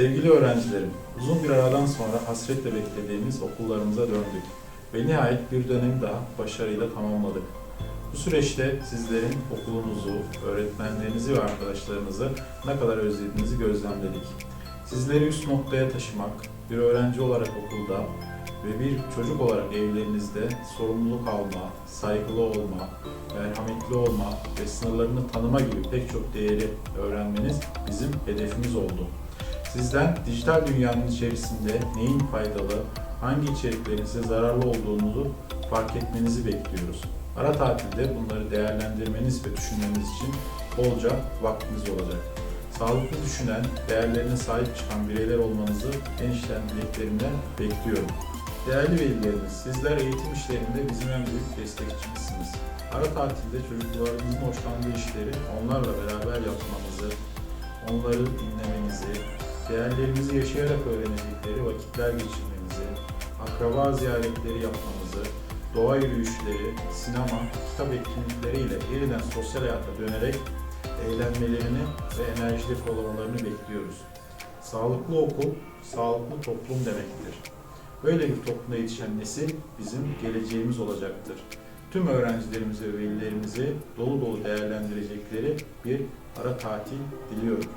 Sevgili öğrencilerim, uzun bir aradan sonra hasretle beklediğimiz okullarımıza döndük ve nihayet bir dönemi daha başarıyla tamamladık. Bu süreçte sizlerin okulunuzu, öğretmenlerinizi ve arkadaşlarınızı ne kadar özlediğinizi gözlemledik. Sizleri üst noktaya taşımak, bir öğrenci olarak okulda ve bir çocuk olarak evlerinizde sorumluluk alma, saygılı olma, merhametli olma ve sınırlarını tanıma gibi pek çok değeri öğrenmeniz bizim hedefimiz oldu. Sizden dijital dünyanın içerisinde neyin faydalı, hangi içeriklerin size zararlı olduğunuzu fark etmenizi bekliyoruz. Ara tatilde bunları değerlendirmeniz ve düşünmeniz için bolca vaktiniz olacak. Sağlıklı düşünen, değerlerine sahip çıkan bireyler olmanızı en içten dileklerimden bekliyorum. Değerli velilerimiz, sizler eğitim işlerinde bizim en büyük destekçimizsiniz. Ara tatilde çocuklarımızın hoşlandığı işleri onlarla beraber yapmanızı, onları dinlemenizi, değerlerimizi yaşayarak öğrenecekleri vakitler geçirmenizi, akraba ziyaretleri yapmanızı, doğa yürüyüşleri, sinema, kitap etkinlikleriyle yeniden sosyal hayata dönerek eğlenmelerini ve enerji depolamalarını bekliyoruz. Sağlıklı okul, sağlıklı toplum demektir. Böyle bir toplumda yetişen nesil bizim geleceğimiz olacaktır. Tüm öğrencilerimize ve velilerimizi dolu dolu değerlendirecekleri bir ara tatil diliyorum.